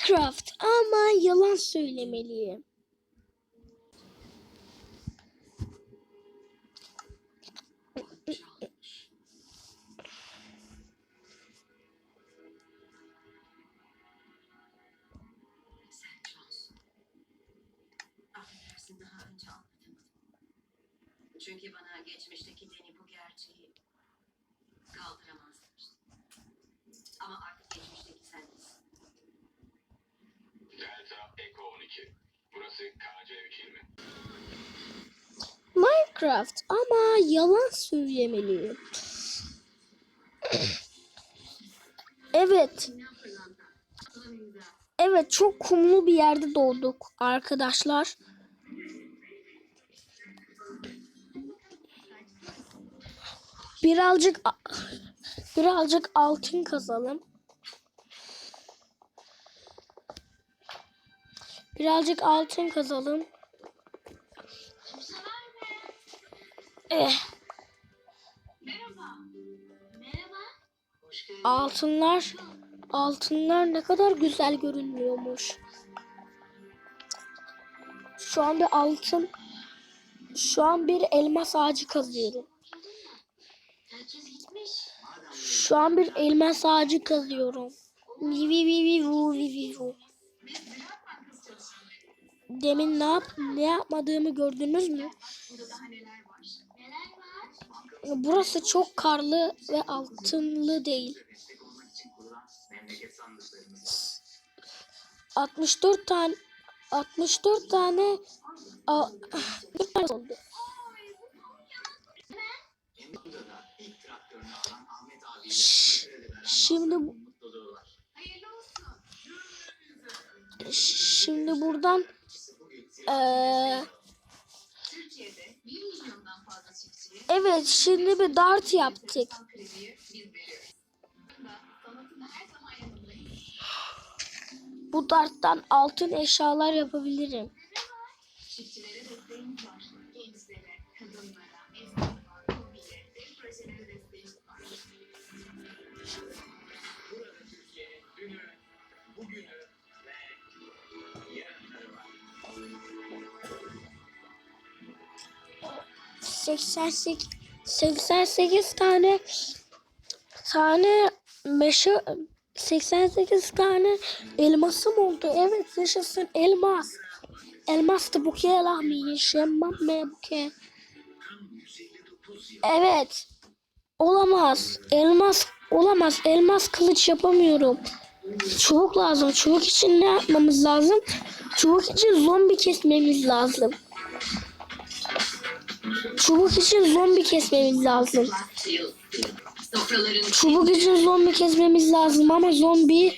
Minecraft ama yalan söylemeliyim. Çünkü bana geçmişteki beni bu gerçeği kaldıramazlar. Minecraft ama yalan söylemeliyim. Evet. Evet çok kumlu bir yerde doğduk arkadaşlar. Birazcık birazcık altın kazalım. Birazcık altın kazalım. Eh, altınlar altınlar ne kadar güzel görünüyormuş. Şu an bir altın şu an bir elmas ağacı kazıyorum. Şu an bir elmas ağacı kazıyorum. Vi vi vi vi vu vi vi vu. Demin ne yap ne yapmadığımı gördünüz mü? Burası çok karlı ve altınlı değil. 64 tane 64 tane a, oldu. Şimdi Şimdi buradan eee evet şimdi bir dart yaptık. Bu darttan altın eşyalar yapabilirim. 88 88 tane tane meşe 88 tane elmasım oldu. Evet yaşasın elmas. Elmas da buke lahmi yaşamam me buke. Evet. Olamaz. Elmas olamaz. Elmas kılıç yapamıyorum. Çubuk lazım. Çubuk için ne yapmamız lazım? Çubuk için zombi kesmemiz lazım. Çubuk için zombi kesmemiz lazım. Çubuk için zombi kesmemiz lazım ama zombi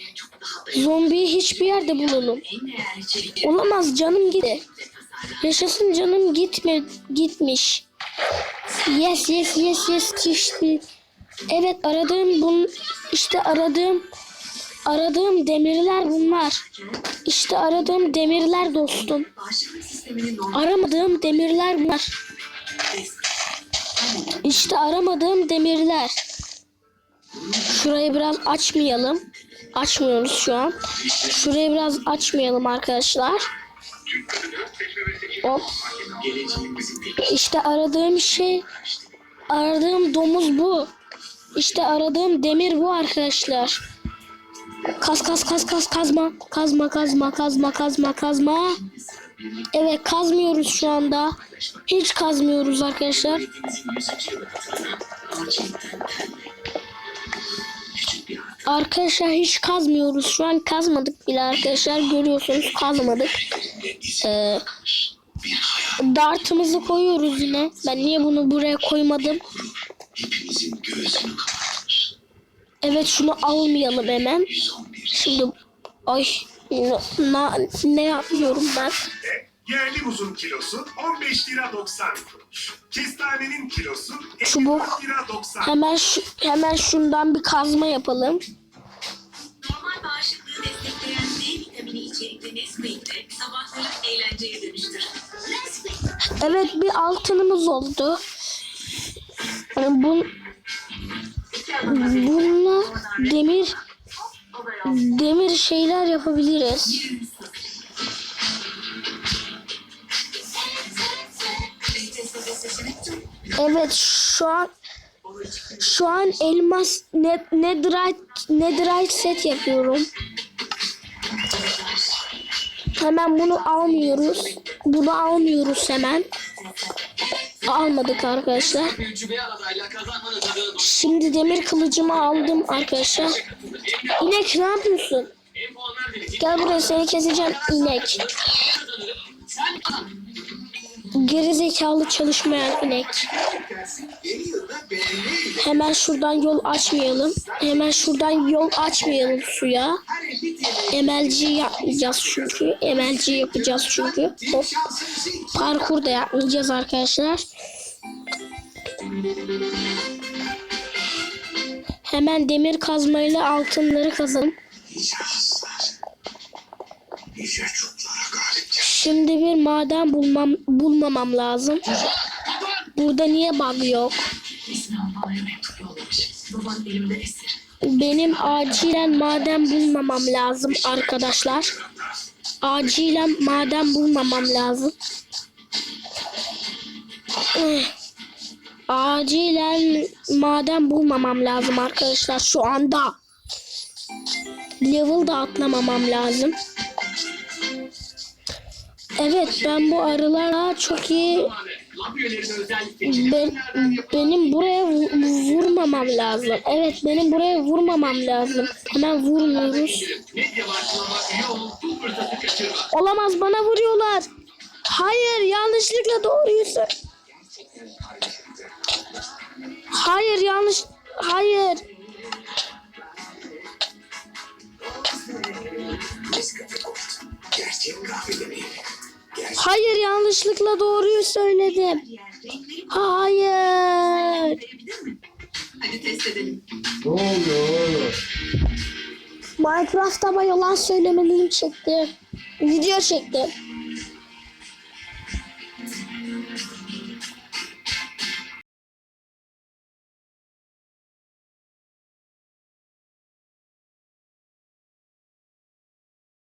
zombiyi hiçbir yerde bulalım. Olamaz canım gitti. Yaşasın canım gitme gitmiş. Yes yes yes yes işte. Evet aradığım bun işte aradığım aradığım demirler bunlar. İşte aradığım demirler dostum. Aramadığım demirler bunlar. İşte aramadığım demirler. Şurayı biraz açmayalım. Açmıyoruz şu an. Şurayı biraz açmayalım arkadaşlar. Hop. İşte aradığım şey aradığım domuz bu. İşte aradığım demir bu arkadaşlar. Kaz kaz kaz kaz kazma. Kazma kazma kazma kazma kazma. Evet kazmıyoruz şu anda. Hiç kazmıyoruz arkadaşlar. Arkadaşlar hiç kazmıyoruz. Şu an kazmadık bile arkadaşlar. Görüyorsunuz kazmadık. Ee, dartımızı koyuyoruz yine. Ben niye bunu buraya koymadım? Evet şunu almayalım hemen. 111. Şimdi ay ne, na- ne yapıyorum ben? Yerli muzun kilosu 15 lira 90 kuruş. Kestanenin kilosu 54 Çubuk. lira 90 Hemen şu, hemen şundan bir kazma yapalım. normal bağışıklığı destekleyen D vitamini içerikli Nesquik'te sabahları eğlenceye dönüştür. Nesquik. Evet bir altınımız oldu. Yani bun, bununla demir demir şeyler yapabiliriz. Evet şu an şu an elmas ne, netherite, netherite set yapıyorum. Hemen bunu almıyoruz. Bunu almıyoruz hemen. Almadık arkadaşlar. Şimdi demir kılıcımı aldım arkadaşlar. İnek ne yapıyorsun? Gel buraya seni keseceğim inek. Geri zekalı çalışmayan inek. Hemen şuradan yol açmayalım. Hemen şuradan yol açmayalım suya. Emelci yapmayacağız çünkü. Emelci yapacağız çünkü. Hop. Parkur da yapmayacağız arkadaşlar. Hemen demir kazmayla altınları kazalım. Şimdi bir maden bulmam bulmamam lazım. Burada niye bug yok? Benim acilen maden bulmamam lazım arkadaşlar. Acilen maden bulmamam lazım. Acilen maden bulmamam lazım arkadaşlar şu anda. Level da atlamamam lazım. Evet ben bu arılara çok iyi ben, benim buraya vu- vurmamam lazım. Evet benim buraya vurmamam lazım. Hemen vurmuyoruz. Olamaz bana vuruyorlar. Hayır yanlışlıkla doğruyu sö- Hayır yanlış. Hayır. Gerçek kahveleri. Gerçek Hayır yanlışlıkla doğruyu söyledim. Hayır. Hadi test edelim. Minecraft'ta yalan söylemeliyim çekti. Video çekti.